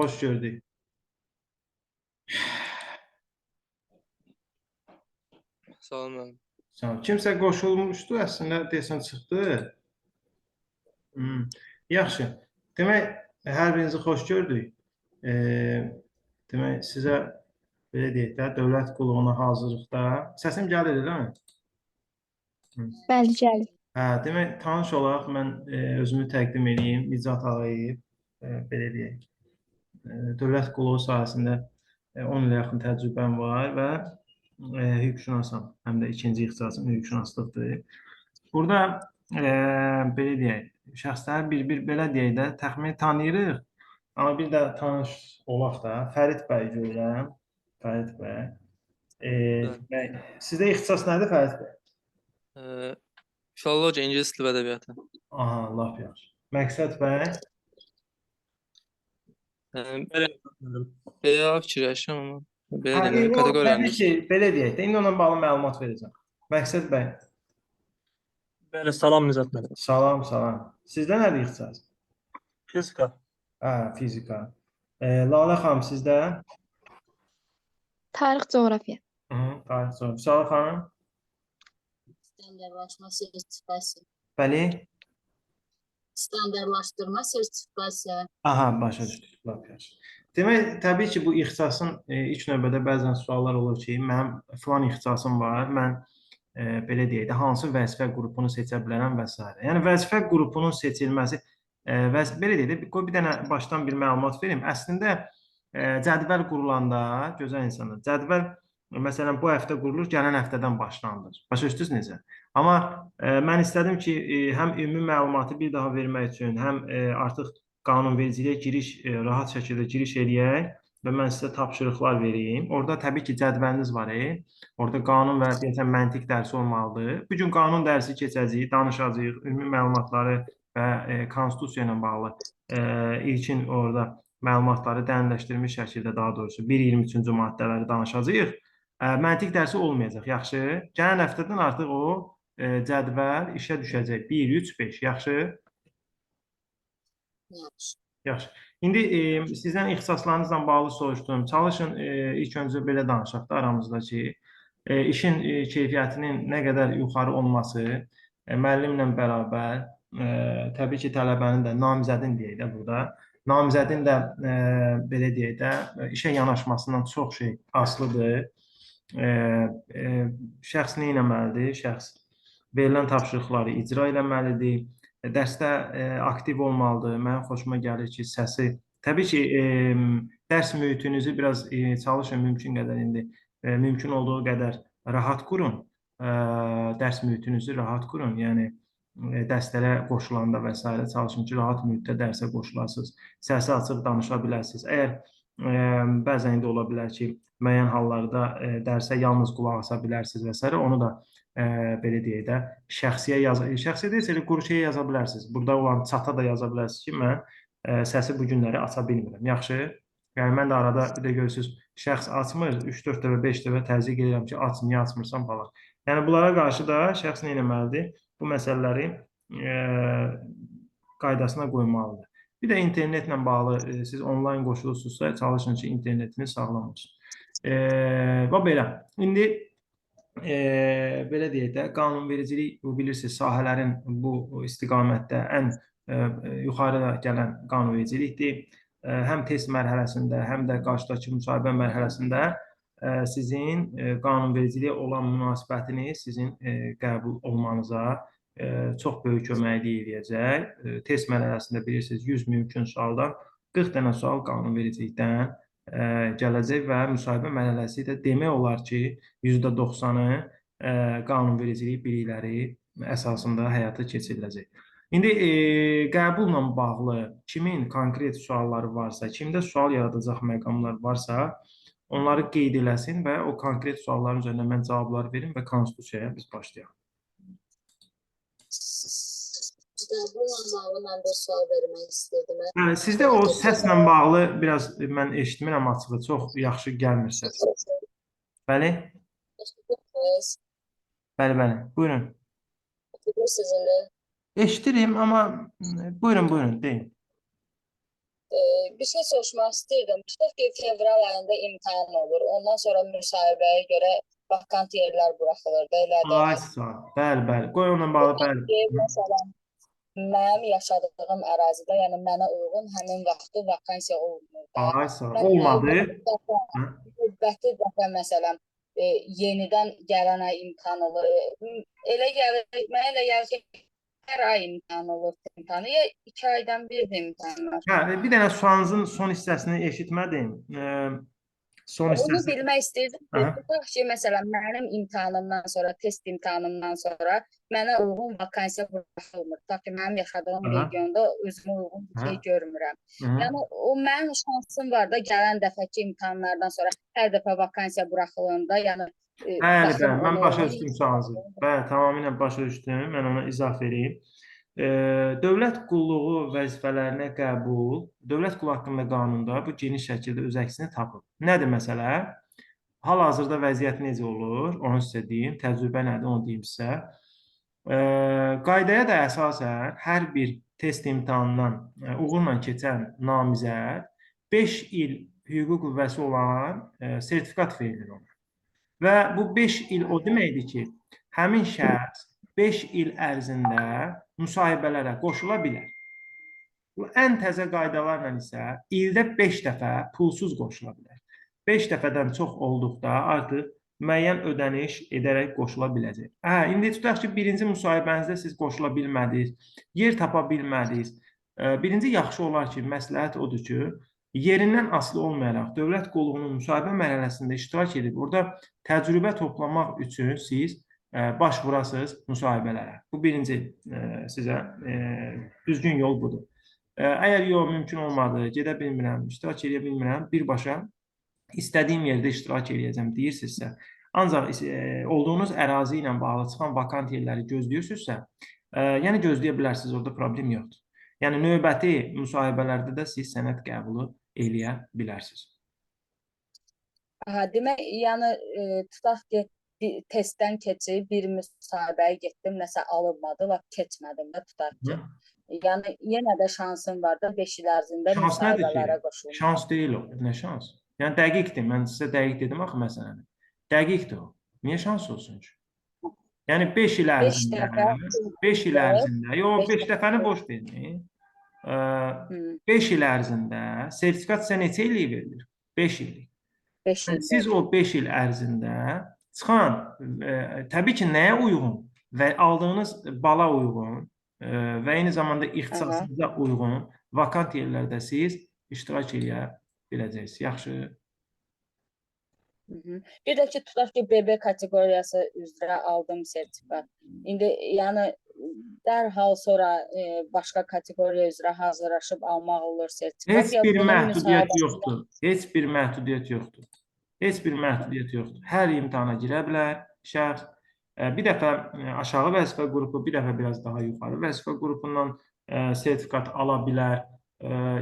Xoş gördük. Sağ olun. Sağ ol. Kimsə qoşulmuşdu, əslində desən çıxdı. Hmm. Yaxşı. Demək, hər birinizi xoş gördük. E, demək, sizə belə deyək də, dövlət qulluğuna hazırlıqda. Səsim gəlir, eləmi? Bəli, gəlir. Hə, demək, tanış olaraq mən e, özümü təqdim edeyim. Nicat Ağayev, e, belə deyək. E, dövlət qulluğu sahəsində e, 10 ilə yaxın təcrübəm var və e, hüquqşünasam. Həm də ikinci ixtisasım hüquqşünaslıqdır. Burada e, belə deyək, şəxsləri bir-bir belə deyək də təxmini tanıyırıq. Amma bir də tanış olaq da. Fərid bəy görürəm. Fərid bəy. E, demək, sizdə ixtisas nədir Fərid bəy? Ee, Filologiya, ingilis dili və ədəbiyyatı. Aha, lap yaxşı. Məqsəd bəy. Belə belə fikirləşirəm amma belə Hə, demək, kateqoriyanı. təbii ki, belə deyək də, indi onunla bağlı məlumat verəcəm. Məqsəd bəy. Bəli, salam Nizat müəllim. Salam, salam. Sizdə nədir ixtisas? Fizika. Hə, fizika. E, Lalə xanım sizdə? Tarix, coğrafiya. Hı, tarix sorğu. Salam xanım. Standartlaşma sertifikası. Bəli. Standartlaşdırma sertifikası. Aha, başa düşdük. Lap yaxşı. Demək, təbii ki, bu ixtisasın e, ilk növbədə bəzən suallar olur ki, mənim filan ixtisasım var, mən e, belə deyək də, hansı vəzifə qrupunu seçə bilərəm və s. Yəni vəzifə qrupunun seçilməsi e, və belə deyək də, qoy bir dənə başdan bir məlumat verim. Əslində e, cədvəl qurulanda, gözəl insanlar, cədvəl məsələn bu həftə qurulur, gələn həftədən başlanılır. Başa düşdünüz necə? Amma e, mən istədim ki, e, həm ümumi məlumatı bir daha vermək üçün, həm e, artıq qanunvericiliyə giriş e, rahat şəkildə giriş eləyək və mən sizə tapşırıqlar vereyim. Orada təbii ki, cədvəliniz var. E. Orada qanun və deyəsən məntiq dərsi olmalıdır. Bu gün qanun dərsi keçəcəyik, danışacağıq, ümumi məlumatları və e, konstitusiya ilə bağlı e, ilkin orada məlumatları dərinləşdirilmiş şəkildə daha doğrusu 1.23-cü maddələri danışacağıq. Məntiq dərsi olmayacaq, yaxşı? Gələn həftədən artıq o ə, cədvəl işə düşəcək. 1 3 5, yaxşı? Yaxşı. Yaxşı. İndi e, sizdən ixtisaslarınızla bağlı soruşdum. Çalışın e, ilk öncə belə danışaq da aramızda ki, e, işin e, keyfiyyətinin nə qədər yuxarı olması e, müəllimlə bərabər, e, təbii ki, tələbənin də namizədin deyək də burada. Namizədin də e, belə deyək də e, işə yanaşmasından çox şey asılıdır. Şəxs nə etməlidir? Şəxs verilən tapşırıqları icra etməlidir. Dərsdə aktiv olmalıdır. Mənim xoşuma gəlir ki, səsi təbii ki, e, dərs mühitinizi biraz e, çalışın mümkün qədər indi e, mümkün olduğu qədər rahat qurun. E, dərs mühitinizi rahat qurun. Yəni e, dərslərə qoşulanda və s. çalışın ki, rahat mühitdə dərsə qoşulasınız. Səsi açıq danışa bilərsiniz. Əgər bəzən indi ola bilər ki, müəyyən hallarda dərsə yalnız qulaq asa bilərsiniz və s. onu da ə, belə deyək də, şəxsiyə yaz şəxsiyə deyilsə elə quru şeyə yaza bilərsiniz. Burada olan çata da yaza bilərsiniz ki, mən ə, səsi bu günləri aça bilmirəm. Yaxşı? Yəni mən də arada bir də görürsüz, şəxs açmır, 3-4 dəfə, 5 dəfə təzyiq edirəm ki, aç, niyə açmırsan falan. Yəni bunlara qarşı da şəxs nə etməlidir? Bu məsələləri ə, qaydasına qoymalıdır. Bir də internetlə bağlı ə, siz onlayn qoşulursunuzsa, çalışın ki, internetiniz sağlam olsun. E, və belə. İndi e, belə deyək də, qanunvericilik bu bilirsiniz sahələrin bu istiqamətdə ən e, yuxarıda gələn qanunvericilikdir. E, həm test mərhələsində, həm də qarşıdakı müsahibə mərhələsində e, sizin e, qanunvericiliyə olan münasibətiniz sizin e, qəbul olmanıza e, çox böyük köməklik edəcək. Test mərhələsində bilirsiniz 100 mümkün sualdan 40 dənə sual qanunvericilikdən gələcək və müsahibə mərhələsi də demək olar ki, %90-ı ə, qanunvericilik bilikləri əsasında həyata keçiriləcək. İndi e, qəbulla bağlı kimin konkret sualları varsa, kimdə sual yaradacaq məqamlar varsa, onları qeyd eləsin və o konkret sualların üzərində mən cavablar verim və konstitusiyaya biz başlayaq. Bununla bağlı mən də sual vermək istəyirdim. Hə, sizdə o səslə bağlı biraz mən eşitmirəm açığı, çox yaxşı gəlmir səs. Bəli? Bəli, bəli. Buyurun. Sizinlə Eşidirim, amma buyurun, buyurun, deyin. bir şey soruşmaq istirdim. Tutaq ki, fevral ayında imtahan olur. Ondan sonra müsahibəyə görə vakant yerlər buraxılır da, elə də. Ay sağ ol. Bəli, bəli. Qoy onunla bağlı bəli. Məsələn, mənim yaşadığım ərazidə, yəni mənə uyğun həmin vaxtı vakansiya olmur da. Ay sağ Olmadı. Növbəti dəfə məsələn e, yenidən gələn ay imtahan olur. E, elə gəlir, mənə elə gəlir ki, hər ay imtahan olur imtahanı. Ya iki aydan bir də imtahanlar. Hə, bir dənə sualınızın son hissəsini eşitmədim. Ee, son Onu hissəsi. bilmək istəyirdim. Aha. Tutaq ki, məsələn, mənim imtahanımdan sonra, test imtahanımdan sonra mənə uyğun vakansiya buraxılmır. Tutaq ki, mənim yaşadığım Aha. regionda özümə uyğun bir şey Aha. görmürəm. Hı. Yəni o mənim şansım var da gələn dəfəki imtahanlardan sonra hər dəfə vakansiya buraxılanda, yəni e, Bəli, bəli, mən başa düşdüm sualınızı. Bəli, tamamilə başa düşdüm. Mən ona izah vereyim. Dövlət qulluğu vəzifələrinə qəbul, dövlət qulluğu haqqında qanunda bu geniş şəkildə öz əksini tapıb. Nədir məsələ? Hal-hazırda vəziyyət necə olur? Onu sizə deyim. Təcrübə nədir? Onu deyim sizə. Qaydaya da əsasən hər bir test imtahanından e, uğurla keçən namizəd 5 il hüquqi qüvvəsi olan e, sertifikat verilir ona. Və bu 5 il o deməkdir ki, həmin şəxs 5 il ərzində müsahibələrə qoşula bilər. Bu ən təzə qaydalarla isə ildə 5 dəfə pulsuz qoşula bilər. 5 dəfədən çox olduqda artıq müəyyən ödəniş edərək qoşula biləcək. Hə, indi tutaq ki, birinci müsahibənizdə siz qoşula bilmədiniz, yer tapa bilmədiniz. Birinci yaxşı olar ki, məsləhət odur ki, yerindən asılı olmayaraq dövlət qulluğunun müsahibə mərhələsində iştirak edib orada təcrübə toplamaq üçün siz ə, başvurasınız müsahibələrə. Bu birinci ə, sizə ə, düzgün yol budur. Ə, Əgər yox mümkün olmadı, gedə bilmirəm, iştirak edə bilmirəm, birbaşa istədiyim yerdə iştirak edəcəm deyirsinizsə, ancaq olduğunuz ərazi ilə bağlı çıxan vakant yerləri gözləyirsinizsə, yəni gözləyə bilərsiniz, orada problem yoxdur. Yəni növbəti müsahibələrdə də siz sənəd qəbulu eləyə bilərsiniz. Aha, demək, yəni e, tutaq ki, bir testdən keçib bir müsahibəyə getdim, nəsə alınmadı, lap keçmədim də tutaq ki. Yəni yenə də şansım var da 5 il ərzində Şans müsahibələrə qoşulmaq. Şans deyil o. Nə şans? Yəni dəqiqdir. Mən sizə dəqiq dedim axı məsələni. Dəqiqdir o. Niyə şans olsun ki? Yəni 5 il ərzində, dəfə 5 il ərzində, yox beş 5 dəfəni boş. Hı, 5 il ərzində sertifikat sizə neçə illik verilir? 5 illik. beş il. Siz o 5 il ərzində çıxan e, təbii ki, nəyə uyğun və aldığınız bala uyğun e, və eyni zamanda ixtisasınıza uyğun vakant yerlərdə siz iştirak edə biləcəksiniz. Yaxşı. Hı -hı. Bir də ki, tutaq ki, BB kateqoriyası üzrə aldım sertifikat. İndi yəni dərhal sonra e, başqa kateqoriya üzrə hazırlaşıb almaq olur sertifikat. Heç bir bunun məhdudiyyət yoxdur. Heç bir məhdudiyyət yoxdur. Heç bir məhdudiyyət yoxdur. Hər imtahana girə bilər şəxs. Bir dəfə aşağı vəzifə qrupu, bir dəfə biraz daha yuxarı vəzifə qrupundan sertifikat ala bilər.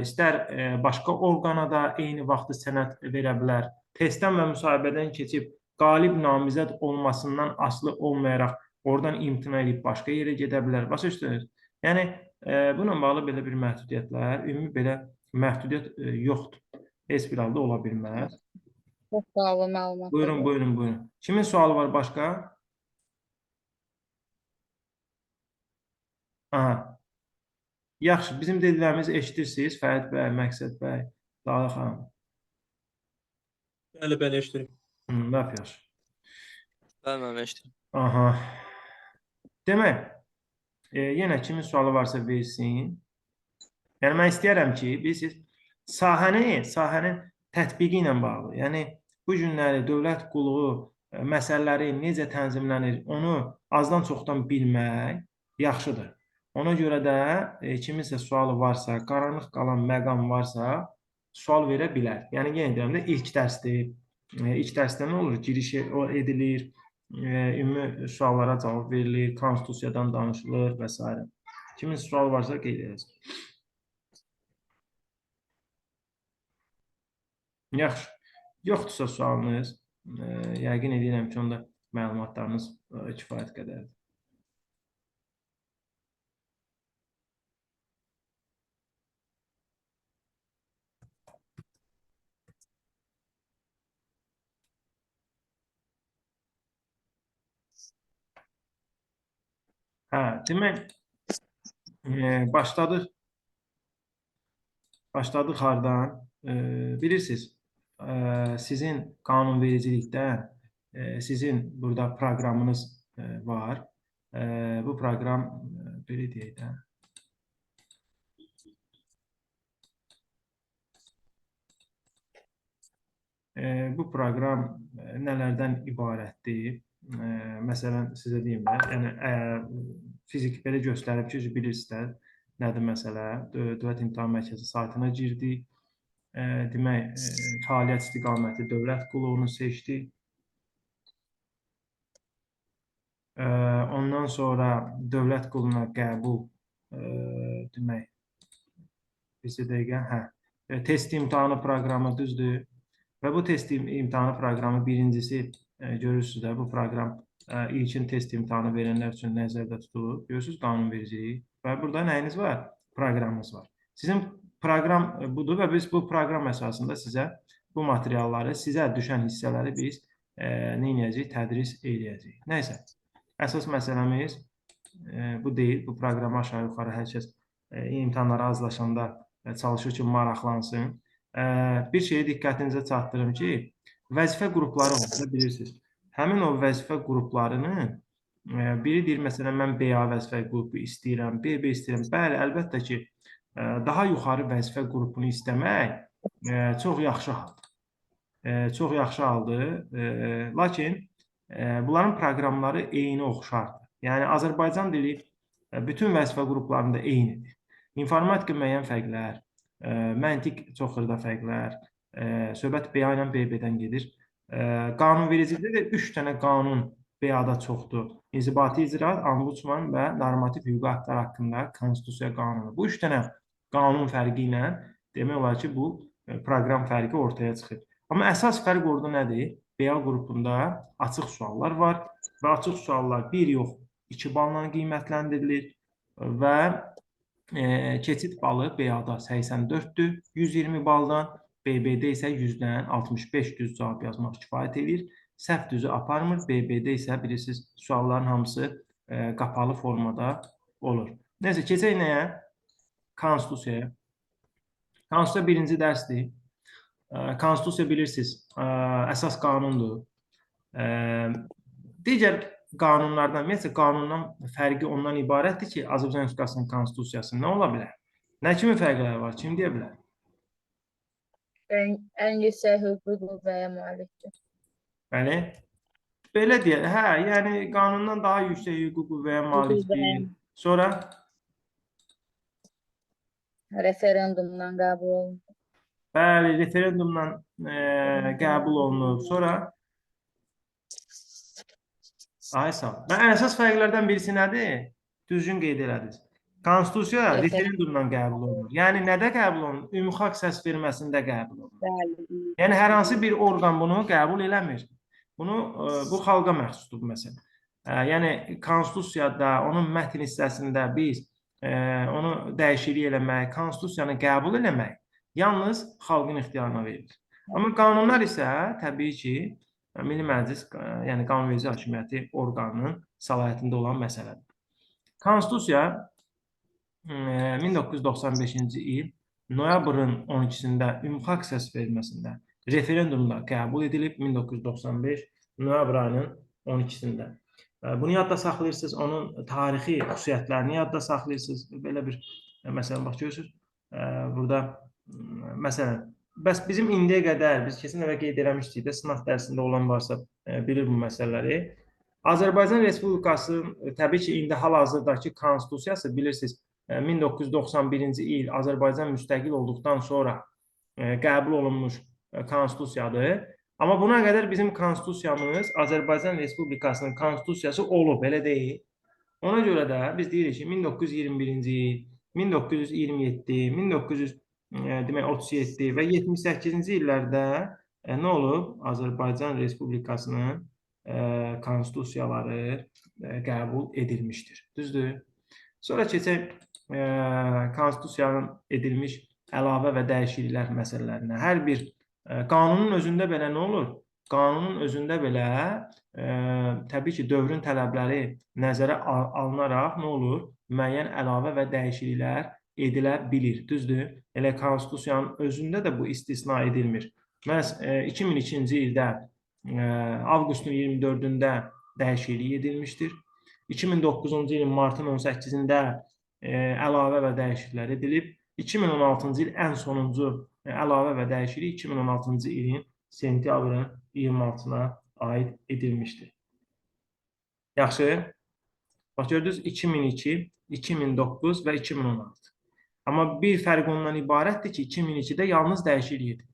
İstər başqa orqana da eyni vaxtda sənəd verə bilər. Testdən və müsahibədən keçib qalib namizəd olmasından asılı olmayaraq oradan imtina edib başqa yerə gedə bilər. Başa düşdünüz? Yəni bununla bağlı belə bir məhdudiyyətlər, ümumi belə məhdudiyyət yoxdur. Heç bir halda ola bilməz. Çox sağ olun məlumat. Buyurun, buyurun, buyurun. Kimin sualı var başqa? Aha. Yaxşı, bizim dediklərimizi eşidirsiniz, Fərid bəy, Məqsəd bəy, Lalə xanım. Bəli, bəli, eşidirik. Hı, lap yaxşı. Bəli, mən eşidirəm. Aha. Demək, e, yenə kimin sualı varsa versin. Yəni mən istəyirəm ki, bilirsiniz, sahəni, sahənin tətbiqi ilə bağlı, yəni bu günləri dövlət qulluğu e, məsələləri necə tənzimlənir, onu azdan çoxdan bilmək yaxşıdır. Ona görə də e, kiminsə sualı varsa, qaranlıq qalan məqam varsa, sual verə bilər. Yəni yenə deyirəm də ilk dərsdir. E, ilk dərsdə nə olur? Giriş e- edilir, e, ümumi suallara cavab verilir, konstitusiyadan danışılır və s. Kimin sual varsa qeyd edəcək. Yaxşı. Yoxdursa sualınız, e, yəqin edirəm ki, onda məlumatlarınız e, kifayət qədərdir. Hə, demək, e, başladıq. Başladıq hardan? E, bilirsiniz, sizin qanunvericilikdə sizin burada proqramınız var. Bu proqram belə deyək də. Bu proqram nələrdən ibarətdir? Məsələn, sizə deyim də, yəni fizik belə göstərib ki, bilirsiniz də nədir məsələ? Dö- Dövlət İmtahan Mərkəzi saytına girdik. Demək, e, fəaliyyət istiqaməti dövlət qulluğunu seçdik. E, ondan sonra dövlət qulluğuna qəbul e, demək bir dəqiqə, hə. E, test imtahanı proqramı düzdür. Və bu test im- imtahanı proqramı birincisi görürsüz də bu proqram ilkin test imtahanı verənlər üçün nəzərdə tutulur. Görürsüz qanunvericilik və burada nəyiniz var? Proqramınız var. Sizin proqram e, budur və biz bu proqram əsasında sizə bu materialları, sizə düşən hissələri biz e, nə edəcəyik? Tədris eləyəcəyik. Nəysə. Əsas məsələmiz e, bu deyil. Bu proqramı aşağı-yuxarı hər kəs e, imtahanlara hazırlaşanda e, çalışır ki, maraqlansın. Ə, bir şeyi diqqətinizə çatdırım ki, vəzifə qrupları var, bilirsiniz. Həmin o vəzifə qruplarının ə, biri deyir, məsələn, mən BA vəzifə qrupu istəyirəm, BB istəyirəm. Bəli, əlbəttə ki, daha yuxarı vəzifə qrupunu istəmək ə, çox yaxşı haldır. Ə, çox yaxşı haldır. Ə, lakin bunların proqramları eyni oxşardır. Yəni Azərbaycan dili bütün vəzifə qruplarında eynidir. İnformatika müəyyən fərqlər, məntiq çox xırda fərqlər, söhbət BA ilə BB-dən gedir. Qanunvericilikdə də 3 dənə qanun BA-da çoxdur. İnzibati icraat, ombudsman və normativ hüquqi aktlar haqqında konstitusiya qanunu. Bu 3 dənə qanun fərqi ilə demək olar ki, bu ə, proqram fərqi ortaya çıxır. Amma əsas fərq orada nədir? BA qrupunda açıq suallar var və açıq suallar 1 yox, 2 balla qiymətləndirilir və e, keçid balı BA-da 84-dür, 120 baldan, BB-də isə 100-dən 65 düz cavab yazmaq kifayət edir. Səhv düzü aparmır. BB-də isə bilirsiniz, sualların hamısı e, qapalı formada olur. Nəsə keçək nəyə? Konstitusiyaya. Konstitusiya birinci dərsdir. E, Konstitusiya bilirsiniz, e, əsas qanundur. E, digər qanunlardan, ümumiyyətlə qanundan fərqi ondan ibarətdir ki, Azərbaycan Respublikasının konstitusiyası nə ola bilər? Nə kimi fərqləri var? Kim deyə bilər? En, en yüksek hukuk qüvvəyə malikdir. Bəli. Belə deyə, hə, yəni qanundan daha yüksək hüquqi qüvvəyə malikdir. Sonra Referendumdan qəbul olunur. bəli, referendumdan e, qəbul olunub. Sonra Ay sağ ol. Və ən əsas fərqlərdən birisi nədir? Düzgün qeyd elədiniz. Konstitusiya Evet. referendumdan qəbul olunur. Yəni nədə qəbul olunur? Ümumxalq səs verməsində qəbul olunur. Bəli. Yəni hər hansı bir orqan bunu qəbul eləmir. Bunu ə, bu xalqa məxsusdur bu məsələ. Ə, Yəni konstitusiyada, onun mətn hissəsində biz ə, onu dəyişiklik eləmək, konstitusiyanı qəbul eləmək yalnız xalqın ixtiyarına verilir. Amma qanunlar isə təbii ki, Milli Məclis, yəni qanunverici hakimiyyəti orqanının səlahiyyətində olan məsələdir. Konstitusiya ə, 1995-ci il noyabrın 12-sində ümumxalq səs verməsində referendumda qəbul edilib 1995 noyabr ayının 12-sində. Ə, Bunu yadda saxlayırsınız, onun tarixi xüsusiyyətlərini yadda saxlayırsınız. Belə bir ə, məsələn bax görürsüz. ə, Burada məsələn bəs bizim indiyə qədər biz keçən dəfə qeyd eləmişdik də sınaq dərsində olan varsa ə, bilir bu məsələləri. Azərbaycan Respublikasının təbii ki, indi hal-hazırdakı konstitusiyası bilirsiniz ə, 1991-ci il Azərbaycan müstəqil olduqdan sonra qəbul olunmuş konstitusiyadır. Amma buna qədər bizim konstitusiyamız Azərbaycan Respublikasının konstitusiyası olub, elə deyil. Ona görə də biz deyirik ki, 1921-ci il, 1927, 1900 ə, demək 37 və 78-ci illərdə ə, nə olub? Azərbaycan Respublikasının konstitusiyaları qəbul edilmişdir. Düzdür? Sonra keçək konstitusiyanın edilmiş əlavə və dəyişikliklər məsələlərinə. Hər bir qanunun özündə belə nə olur? qanunun özündə belə e, təbii ki, dövrün tələbləri nəzərə al- alınaraq nə olur? Müəyyən əlavə və dəyişikliklər edilə bilir. Düzdür? Elə konstitusiyanın özündə də bu istisna edilmir. E, 2002-ci ildə e, avqustun 24-də dəyişiklik edilmişdir. 2009-cu ilin martın 18-də e, əlavə və dəyişikliklər edilib. 2016-cı il ən sonuncu e, əlavə və dəyişiklik 2016-cı ilin sentyabrın 26-sına aid edilmişdir. Yaxşı. Bax gördünüz 2002, 2009 və 2016. Amma bir fərq ondan ibarətdir ki, 2002-də yalnız dəyişiklik edilib.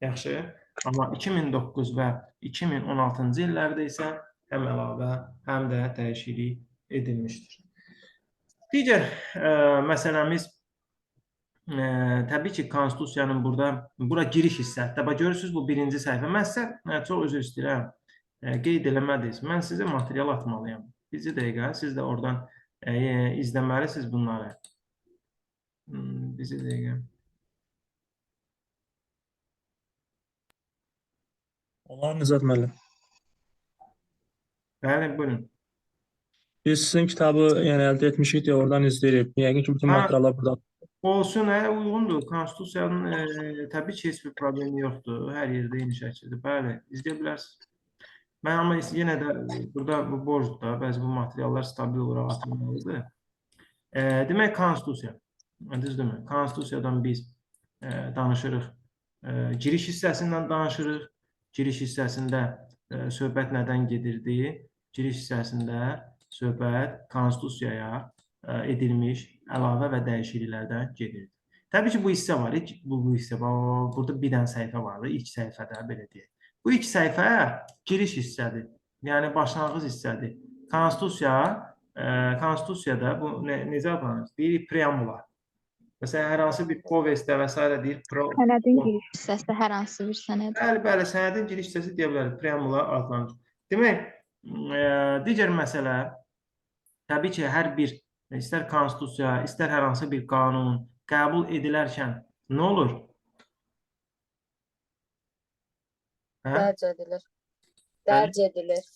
Yaxşı. Amma 2009 və 2016-cı illərdə isə həm əlavə, həm də dəyişiklik edilmişdir. Digər ə, məsələmiz ə, təbii ki, konstitusiyanın burada bura giriş hissəsidir. Bax görürsüz bu birinci səhifə. Mən sizə ə, çox üzr istəyirəm. Ə, qeyd eləmədiniz. Mən sizə material atmalıyam. Bircə dəqiqə siz də oradan ə, izləməlisiniz bunları. Hmm, Bircə dəqiqə. Olar Nizat müəllim. Bəli, buyurun. Biz sizin kitabı yəni əldə etmişik deyə oradan izləyirik. Yəqin ki, bütün materiallar burada. Olsun, hə, uyğundur. Konstitusiyanın e, təbii ki, heç bir problemi yoxdur. Hər yerdə eyni şəkildə. Bəli, izləyə bilərsiniz. Mən amma yenə də e, burada bu borcdur da, bəzi bu materiallar stabil olaraq atılmalıdır. E, demək konstitusiya. Düzdürmü? Konstitusiyadan biz e, danışırıq. E, giriş hissəsindən danışırıq. Giriş hissəsində e, söhbət nədən gedirdi? Giriş hissəsində söhbət konstitusiyaya ə, edilmiş əlavə və dəyişikliklərdən gedirdi. Təbii ki, bu hissə var. Bu, bu hissə var. Burada bir dənə səhifə vardı. İlk səhifədə belə deyək. Bu ilk səhifə giriş hissədir. Yəni başlanğıc hissədir. Konstitusiya, ə, konstitusiyada bu nə, necə adlanır? Deyirik preambula. Məsələn, hər hansı bir povestdə və s. deyir pro, Sənədin giriş hissəsi hər hansı bir sənəd. Bəli, bəli, sənədin giriş hissəsi deyə bilərik, preambula adlanır. Demək, ə, digər məsələ təbii ki, hər bir istər konstitusiya, istər hər hansı bir qanun qəbul edilərkən nə olur? Hə? Dərc edilir. Dərc edilir.